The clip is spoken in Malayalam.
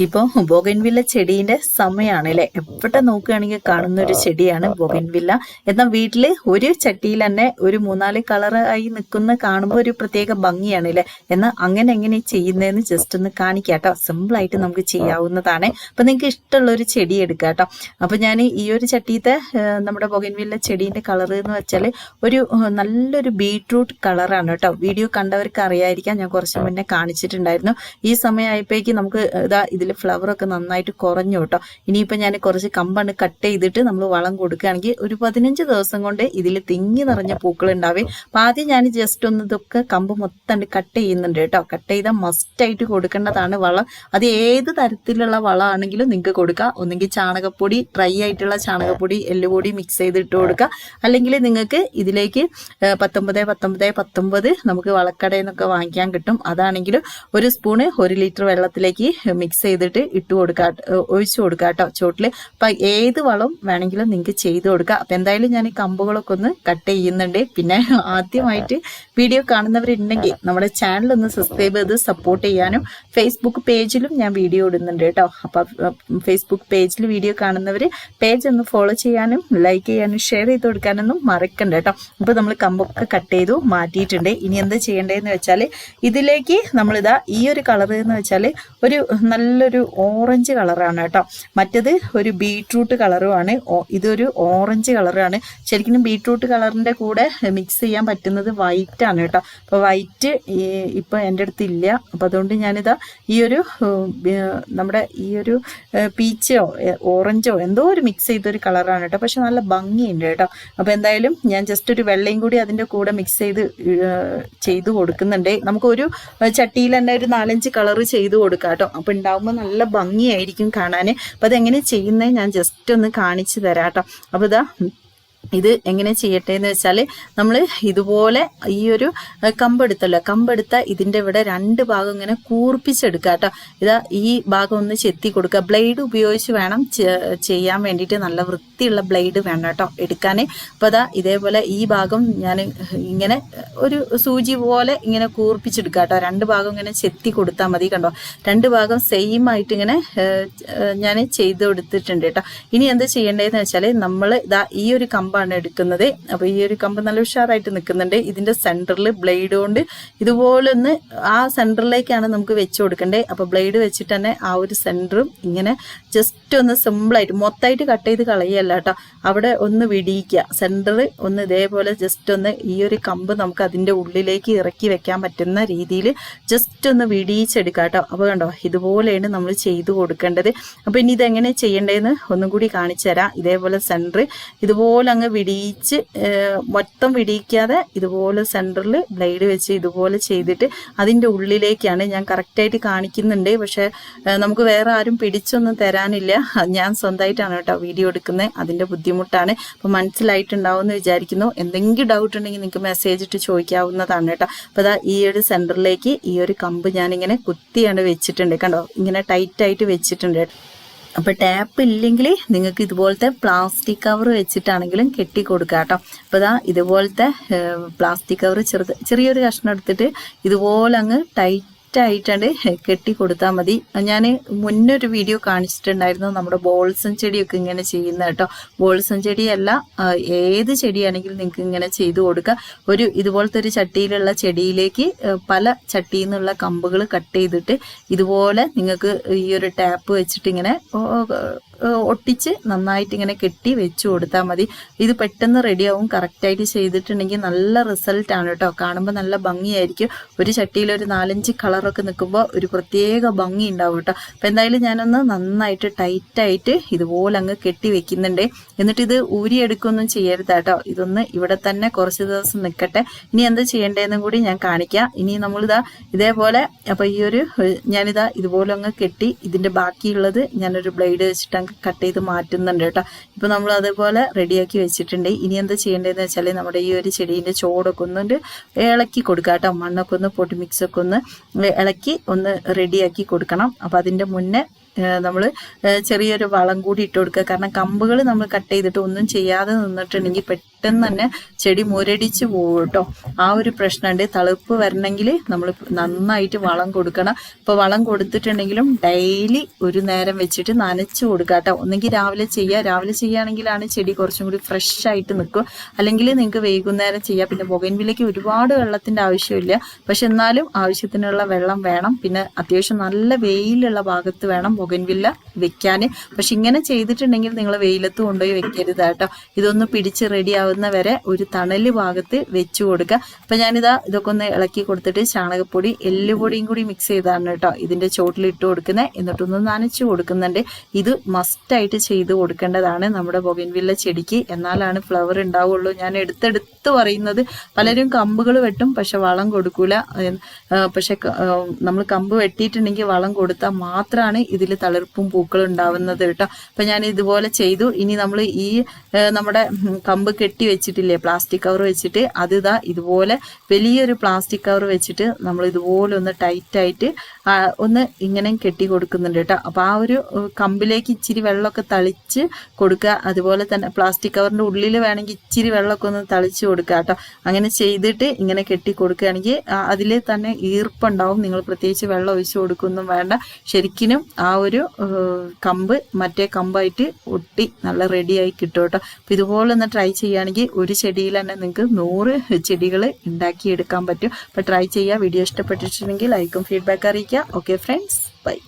ഇപ്പോൾ ബോഗൻവില്ല ചെടീന്റെ സമയമാണ് അല്ലെ എവിടെ നോക്കുകയാണെങ്കിൽ കാണുന്ന ഒരു ചെടിയാണ് ബോഗൻവില്ല. എന്നാൽ വീട്ടിൽ ഒരു ചട്ടിയിൽ തന്നെ ഒരു മൂന്നാൽ കളർ ആയി നിൽക്കുന്ന കാണുമ്പോൾ ഒരു പ്രത്യേക ഭംഗിയാണ് അല്ലെ എന്നാൽ അങ്ങനെ എങ്ങനെ ചെയ്യുന്നതെന്ന് ജസ്റ്റ് ഒന്ന് കാണിക്കാട്ടോ. സിമ്പിൾ ആയിട്ട് നമുക്ക് ചെയ്യാവുന്നതാണ്. അപ്പൊ നിങ്ങൾക്ക് ഇഷ്ടമുള്ള ഒരു ചെടി എടുക്കുക കേട്ടോ അപ്പൊ ഞാൻ ഈ ഒരു ചട്ടിയത്തെ നമ്മുടെ ബോഗൻവില്ല ചെടീന്റെ കളർ എന്ന് വെച്ചാൽ ഒരു നല്ലൊരു ബീട്രൂട്ട് കളറാണ് കേട്ടോ വീഡിയോ കണ്ടവർക്ക് അറിയായിരിക്കാം. ഞാൻ കുറച്ച് മുന്നേ കാണിച്ചിട്ടുണ്ടായിരുന്നു. ഈ സമയമായപ്പോഴേക്ക് നമുക്ക് ഇതാ ഇതിൽ ഫ്ലവർ ഒക്കെ നന്നായിട്ട് കുറഞ്ഞു കേട്ടോ. ഇനിയിപ്പോൾ ഞാൻ കുറച്ച് കമ്പാണ് കട്ട് ചെയ്തിട്ട് നമ്മൾ വളം കൊടുക്കുകയാണെങ്കിൽ ഒരു പതിനഞ്ച് ദിവസം കൊണ്ട് ഇതിൽ തിങ്ങി നിറഞ്ഞ പൂക്കൾ ഉണ്ടാവേ. അപ്പം ആദ്യം ഞാൻ ജസ്റ്റ് ഒന്ന് ഇതൊക്കെ കമ്പ് മൊത്തം കട്ട് ചെയ്യുന്നുണ്ട് കേട്ടോ. കട്ട് ചെയ്താൽ മസ്റ്റായിട്ട് കൊടുക്കേണ്ടതാണ് വളം. അത് ഏത് തരത്തിലുള്ള വളമാണെങ്കിലും നിങ്ങൾക്ക് കൊടുക്കുക ഒന്നെങ്കിൽ ചാണകപ്പൊടി ഡ്രൈ ആയിട്ടുള്ള ചാണകപ്പൊടി എല്ലുപൊടി മിക്സ് ചെയ്ത് ഇട്ട് കൊടുക്കുക അല്ലെങ്കിൽ നിങ്ങൾക്ക് ഇതിലേക്ക് പത്തൊമ്പത് പത്തൊമ്പത് പത്തൊമ്പത് നമുക്ക് വളക്കടയിൽ നിന്നൊക്കെ വാങ്ങിക്കാൻ കിട്ടും. അതാണെങ്കിലും ഒരു സ്പൂണ് ഒരു ലിറ്റർ വെള്ളത്തിലേക്ക് മിക്സ് ചെയ്തിട്ട് ഇട്ട് കൊടുക്കുക ഒഴിച്ചു കൊടുക്കുക കേട്ടോ ചോട്ടിൽ അപ്പൊ ഏത് വളം വേണമെങ്കിലും നിങ്ങൾക്ക് ചെയ്ത് കൊടുക്കുക അപ്പൊ എന്തായാലും ഞാൻ ഈ കമ്പുകളൊക്കെ ഒന്ന് കട്ട് ചെയ്യുന്നുണ്ട്. പിന്നെ ആദ്യമായിട്ട് വീഡിയോ കാണുന്നവരുണ്ടെങ്കിൽ നമ്മുടെ ചാനൽ ഒന്ന് സബ്സ്ക്രൈബ് ചെയ്ത് സപ്പോർട്ട് ചെയ്യാനും ഫേസ്ബുക്ക് പേജിലും ഞാൻ വീഡിയോ ഇടുന്നുണ്ട് കേട്ടോ അപ്പൊ ഫേസ്ബുക്ക് പേജിൽ വീഡിയോ കാണുന്നവർ പേജ് ഒന്ന് ഫോളോ ചെയ്യാനും ലൈക്ക് ചെയ്യാനും ഷെയർ ചെയ്ത് കൊടുക്കാനൊന്നും മറക്കണ്ട കേട്ടോ അപ്പൊ നമ്മൾ കമ്പൊക്കെ കട്ട് ചെയ്തു മാറ്റിയിട്ടുണ്ട്. ഇനി എന്താ ചെയ്യേണ്ടതെന്ന് വെച്ചാൽ ഇതിലേക്ക് നമ്മളിതാ ഈ ഒരു കളർ എന്ന് വെച്ചാൽ ഒരു നല്ലൊരു ഓറഞ്ച് കളറാണ് കേട്ടോ. മറ്റത് ഒരു ബീട്രൂട്ട് കളറുമാണ്. ഇതൊരു ഓറഞ്ച് കളറാണ്. ശരിക്കും ബീട്രൂട്ട് കളറിന്റെ കൂടെ മിക്സ് ചെയ്യാൻ പറ്റുന്നത് വൈറ്റ് ആണ് കേട്ടോ. അപ്പോൾ വൈറ്റ് ഇപ്പോൾ എന്റെ അടുത്ത് ഇല്ല. അപ്പോൾ അതുകൊണ്ട് ഞാനിതാ ഈ ഒരു നമ്മുടെ ഈ ഒരു പീച്ചോ ഓറഞ്ചോ എന്തോ ഒരു മിക്സ് ചെയ്തൊരു കളറാണ് കേട്ടോ. പക്ഷെ നല്ല ഭംഗിയുണ്ട് കേട്ടോ. അപ്പോൾ എന്തായാലും ഞാൻ ജസ്റ്റ് ഒരു വെള്ളയും കൂടി അതിന്റെ കൂടെ മിക്സ് ചെയ്ത് ചെയ്ത് കൊടുക്കുന്നുണ്ട്. നമുക്കൊരു ചട്ടിയിൽ തന്നെ ഒരു നാലഞ്ച് കളർ ചെയ്ത് കൊടുക്കാം കേട്ടോ. അപ്പൊ ഉണ്ടാവുമ്പോൾ നല്ല ഭംഗിയായിരിക്കും കാണാൻ അപ്പം അതെങ്ങനെ ചെയ്യുന്നത് ഞാൻ ജസ്റ്റ് ഒന്ന് കാണിച്ചു തരാം കേട്ടോ അപ്പോൾ ഇതാ ഇത് എങ്ങനെ ചെയ്യട്ടെ എന്ന് വെച്ചാൽ നമ്മൾ ഇതുപോലെ ഈ ഒരു കമ്പെടുത്തല്ലോ. കമ്പെടുത്ത ഇതിന്റെ ഇവിടെ രണ്ട് ഭാഗം ഇങ്ങനെ കൂർപ്പിച്ചെടുക്കുക കേട്ടോ. ഇതാ ഈ ഭാഗം ഒന്ന് ചെത്തി കൊടുക്കുക ബ്ലേഡ് ഉപയോഗിച്ച് വേണം ചെയ്യാൻ വേണ്ടിയിട്ട് നല്ല വൃത്തിയുള്ള ബ്ലേഡ് വേണം കേട്ടോ എടുക്കാൻ അപ്പോൾ അതാ ഇതേപോലെ ഈ ഭാഗം ഞാൻ ഇങ്ങനെ ഒരു സൂചി പോലെ ഇങ്ങനെ കൂർപ്പിച്ചെടുക്കുക കേട്ടോ. രണ്ട് ഭാഗം ഇങ്ങനെ ചെത്തി കൊടുത്താൽ മതി കണ്ടോ. രണ്ട് ഭാഗം സെയിം ആയിട്ട് ഇങ്ങനെ ഞാൻ ചെയ്ത് കൊടുത്തിട്ടുണ്ട് കേട്ടോ. ഇനി എന്ത് ചെയ്യേണ്ടതെന്ന് വെച്ചാൽ നമ്മൾ ഇതാ ഈ ഒരു കമ്പാണ് എടുക്കുന്നത്. അപ്പോൾ ഈ ഒരു കമ്പ് നല്ല ഉഷാറായിട്ട് നിൽക്കുന്നുണ്ട്. ഇതിന്റെ സെന്ററിൽ ബ്ലേഡ് കൊണ്ട് ഇതുപോലെ ഒന്ന് ആ സെന്ററിലേക്കാണ് നമുക്ക് വെച്ച് കൊടുക്കേണ്ടത് അപ്പോൾ ബ്ലേഡ് വെച്ചിട്ട് തന്നെ ആ ഒരു സെന്ററും ഇങ്ങനെ ജസ്റ്റ് ഒന്ന് സിമ്പിളായിട്ട് മൊത്തമായിട്ട് കട്ട് ചെയ്ത് കളയല്ല കേട്ടോ അവിടെ ഒന്ന് വിടിയിക്കുക. സെന്റർ ഒന്ന് ഇതേപോലെ ജസ്റ്റ് ഒന്ന് ഈ ഒരു കമ്പ് നമുക്ക് അതിന്റെ ഉള്ളിലേക്ക് ഇറക്കി വെക്കാൻ പറ്റുന്ന രീതിയിൽ ജസ്റ്റ് ഒന്ന് വിടിയിച്ചെടുക്കുക കേട്ടോ അപ്പോൾ കണ്ടോ ഇതുപോലെയാണ് നമ്മൾ ചെയ്തു കൊടുക്കേണ്ടത്. അപ്പോൾ ഇനി ഇതെങ്ങനെ ചെയ്യേണ്ടതെന്ന് ഒന്നും കൂടി കാണിച്ചു തരാം. ഇതേപോലെ സെന്റർ ഇതുപോലെ അങ്ങ് വിടിയിച്ച് മൊത്തം വിടിയിക്കാതെ ഇതുപോലെ സെന്ററിൽ ബ്ലേഡ് വെച്ച് ഇതുപോലെ ചെയ്തിട്ട് അതിന്റെ ഉള്ളിലേക്കാണ് ഞാൻ കറക്റ്റായിട്ട് കാണിക്കുന്നുണ്ട്. പക്ഷേ നമുക്ക് വേറെ ആരും പിടിച്ചൊന്നും തരാനില്ല. ഞാൻ സ്വന്തമായിട്ടാണ് കേട്ടോ വീഡിയോ എടുക്കുന്നത്. അതിന്റെ ബുദ്ധിമുട്ടാണ്. അപ്പോൾ മനസ്സിലായിട്ടുണ്ടാവും എന്ന് വിചാരിക്കുന്നു. എന്തെങ്കിലും ഡൗട്ട് ഉണ്ടെങ്കിൽ നിങ്ങൾക്ക് മെസ്സേജ് ഇട്ട് ചോദിക്കാവുന്നതാണ് കേട്ടോ. അപ്പോൾ അതാ ഈ ഒരു സെന്ററിലേക്ക് ഈ ഒരു കമ്പ് ഞാനിങ്ങനെ കുത്തിയാണ് വെച്ചിട്ടുണ്ട്. കണ്ടോ? ഇങ്ങനെ ടൈറ്റായിട്ട് വെച്ചിട്ടുണ്ട് അപ്പൊ ടാപ്പ് ഇല്ലെങ്കിൽ നിങ്ങൾക്ക് ഇതുപോലത്തെ പ്ലാസ്റ്റിക് കവർ വെച്ചിട്ടാണെങ്കിലും കെട്ടി കൊടുക്കാം കേട്ടോ. അപ്പൊ ഇതാ ഇതുപോലത്തെ പ്ലാസ്റ്റിക് കവർ ചെറുത് ചെറിയൊരു കഷ്ണം എടുത്തിട്ട് ഇതുപോലെ അങ്ങ് ടൈറ്റ് ആയിട്ടാണ് കെട്ടി കൊടുത്താൽ മതി. ഞാൻ മുന്നൊരു വീഡിയോ കാണിച്ചിട്ടുണ്ടായിരുന്നു നമ്മുടെ ബോൾസം ചെടിയൊക്കെ ഇങ്ങനെ ചെയ്യുന്ന കേട്ടോ. ബോൾസം ചെടിയല്ല ഏത് ചെടിയാണെങ്കിലും നിങ്ങൾക്ക് ഇങ്ങനെ ചെയ്തു കൊടുക്കുക ഒരു ഇതുപോലത്തെ ഒരു ചട്ടിയിലുള്ള ചെടിയിലേക്ക് പല ചട്ടിയിൽ നിന്നുള്ള കമ്പുകൾ കട്ട് ചെയ്തിട്ട് ഇതുപോലെ നിങ്ങൾക്ക് ഈ ഒരു ടാപ്പ് വെച്ചിട്ട് ഇങ്ങനെ ഒട്ടിച്ച് നന്നായിട്ട് ഇങ്ങനെ കെട്ടി വെച്ചു കൊടുത്താൽ മതി. ഇത് പെട്ടെന്ന് റെഡിയാവും കറക്റ്റായിട്ട് ചെയ്തിട്ടുണ്ടെങ്കിൽ നല്ല റിസൾട്ട് ആണ് കേട്ടോ. കാണുമ്പോൾ നല്ല ഭംഗിയായിരിക്കും. ഒരു ചട്ടിയിൽ ഒരു നാലഞ്ച് കളറൊക്കെ നിൽക്കുമ്പോൾ ഒരു പ്രത്യേക ഭംഗി ഉണ്ടാവും കേട്ടോ. അപ്പം എന്തായാലും ഞാനൊന്ന് നന്നായിട്ട് ടൈറ്റായിട്ട് ഇതുപോലെ അങ്ങ് കെട്ടി വെക്കുന്നുണ്ട്. എന്നിട്ട് ഇത് ഊരിയെടുക്കൊന്നും ചെയ്യരുത് കേട്ടോ. ഇതൊന്ന് ഇവിടെ തന്നെ കുറച്ച് ദിവസം നിൽക്കട്ടെ. ഇനി എന്താ ചെയ്യേണ്ടതെന്നും കൂടി ഞാൻ കാണിക്കാം. ഇനി നമ്മളിതാ ഇതേപോലെ അപ്പോൾ ഈ ഒരു ഞാനിതാ ഇതുപോലെ അങ്ങ് കെട്ടി ഇതിന്റെ ബാക്കിയുള്ളത് ഞാനൊരു ബ്ലേഡ് വെച്ചിട്ട് കട്ട് ചെയ്ത് മാറ്റുന്നുണ്ട് കേട്ടോ. ഇപ്പൊ നമ്മൾ അതേപോലെ റെഡിയാക്കി വെച്ചിട്ടുണ്ട്. ഇനി എന്താ ചെയ്യേണ്ടതെന്ന് വെച്ചാൽ നമ്മുടെ ഈ ഒരു ചെടീന്റെ ചോടൊക്കെ ഒന്ന് ഇളക്കി കൊടുക്കുക കേട്ടോ. മണ്ണൊക്കെ ഒന്ന് പൊടി മിക്സൊക്കെ ഒന്ന് ഇളക്കി ഒന്ന് റെഡിയാക്കി കൊടുക്കണം. അപ്പൊ അതിന്റെ മുന്നേ നമ്മൾ ചെറിയൊരു വളം കൂടി ഇട്ട് കൊടുക്കുക. കാരണം കമ്പുകൾ നമ്മൾ കട്ട് ചെയ്തിട്ട് ഒന്നും ചെയ്യാതെ നിന്നിട്ടുണ്ടെങ്കിൽ പെട്ടെന്ന് തന്നെ ചെടി മുരടിച്ച് പോകും കേട്ടോ. ആ ഒരു പ്രശ്നമുണ്ട്. തളുപ്പ് വരണമെങ്കിൽ നമ്മൾ നന്നായിട്ട് വളം കൊടുക്കണം. ഇപ്പോൾ വളം കൊടുത്തിട്ടുണ്ടെങ്കിലും ഡെയിലി ഒരു നേരം വെച്ചിട്ട് നനച്ച് കൊടുക്കുക കേട്ടോ. ഒന്നെങ്കിൽ രാവിലെ ചെയ്യുക. രാവിലെ ചെയ്യുകയാണെങ്കിലാണ് ചെടി കുറച്ചും കൂടി ഫ്രഷ് ആയിട്ട് നിൽക്കും അല്ലെങ്കിൽ നിങ്ങൾക്ക് വൈകുന്നേരം ചെയ്യാം പിന്നെ ബൊഗൻവില്ലയ്ക്ക് ഒരുപാട് വെള്ളത്തിന്റെ ആവശ്യമില്ല. പക്ഷെ എന്നാലും ആവശ്യത്തിനുള്ള വെള്ളം വേണം. പിന്നെ അത്യാവശ്യം നല്ല വെയിലുള്ള ഭാഗത്ത് വേണം പുകൻവില്ല വെക്കാൻ. പക്ഷെ ഇങ്ങനെ ചെയ്തിട്ടുണ്ടെങ്കിൽ നിങ്ങൾ വെയിലത്ത് കൊണ്ടുപോയി വെക്കരുത് കേട്ടോ. ഇതൊന്ന് പിടിച്ച് റെഡി ആവുന്ന വരെ ഒരു തണൽ ഭാഗത്ത് വെച്ചു കൊടുക്കുക. അപ്പൊ ഞാനിതാ ഇതൊക്കെ ഒന്ന് ഇളക്കി കൊടുത്തിട്ട് ചാണകപ്പൊടി എല്ലുപൊടിയും കൂടി മിക്സ് ചെയ്താണ് കേട്ടോ ഇതിന്റെ ചോട്ടിൽ ഇട്ട് കൊടുക്കുന്നത് എന്നിട്ടൊന്ന് നനച്ചു കൊടുക്കുന്നുണ്ട്. ഇത് മസ്റ്റായിട്ട് ചെയ്ത് കൊടുക്കേണ്ടതാണ് നമ്മുടെ ബൊഗൻവില്ല ചെടിക്ക്. എന്നാലാണ് ഫ്ലവർ ഉണ്ടാവുള്ളൂ. ഞാൻ എടുത്തെടുത്ത് പറയുന്നത് പലരും കമ്പുകൾ വെട്ടും പക്ഷെ വളം കൊടുക്കൂല. പക്ഷെ നമ്മൾ കമ്പ് വെട്ടിയിട്ടുണ്ടെങ്കിൽ വളം കൊടുത്താൽ മാത്രമാണ് ഇതിൽ തളിർപ്പും പൂക്കളും ഉണ്ടാവുന്നത് കേട്ടോ. അപ്പൊ ഞാൻ ഇതുപോലെ ചെയ്തു. ഇനി നമ്മൾ ഈ നമ്മുടെ കമ്പ് കെട്ടി വെച്ചിട്ടില്ലേ? പ്ലാസ്റ്റിക് കവർ വെച്ചിട്ട് അത് ഇതാ ഇതുപോലെ വലിയൊരു പ്ലാസ്റ്റിക് കവർ വെച്ചിട്ട് നമ്മൾ ഇതുപോലെ ഒന്ന് ടൈറ്റായിട്ട് ഒന്ന് ഇങ്ങനെ കെട്ടി കൊടുക്കുന്നുണ്ട് കേട്ടോ. അപ്പോൾ ആ ഒരു കമ്പിലേക്ക് ഇച്ചിരി വെള്ളമൊക്കെ തളിച്ച് കൊടുക്കുക. അതുപോലെ തന്നെ പ്ലാസ്റ്റിക് കവറിന്റെ ഉള്ളിൽ വേണമെങ്കിൽ ഇച്ചിരി വെള്ളമൊക്കെ ഒന്ന് തളിച്ച് കൊടുക്കുക കേട്ടോ. അങ്ങനെ ചെയ്തിട്ട് ഇങ്ങനെ കെട്ടി കൊടുക്കുകയാണെങ്കിൽ അതിൽ തന്നെ ഈർപ്പുണ്ടാവും നിങ്ങൾ പ്രത്യേകിച്ച് വെള്ളം ഒഴിച്ചു കൊടുക്കൊന്നും വേണ്ട. ശരിക്കും ആ ഒരു കമ്പ് മറ്റേ കമ്പായിട്ട് ഒട്ടി നല്ല റെഡിയായി കിട്ടും കേട്ടോ. ഇതുപോലെ ഒന്ന് ട്രൈ ചെയ്യുകയാണെങ്കിൽ ഒരു ചെടിയിൽ തന്നെ നിങ്ങൾക്ക് നൂറ് ചെടികൾ ഉണ്ടാക്കിയെടുക്കാൻ പറ്റും. അപ്പോൾ ട്രൈ ചെയ്യുക. വീഡിയോ ഇഷ്ടപ്പെട്ടിട്ടുണ്ടെങ്കിൽ ലൈക്കും ഫീഡ്ബാക്ക് അറിയിക്കുക. Okay friends bye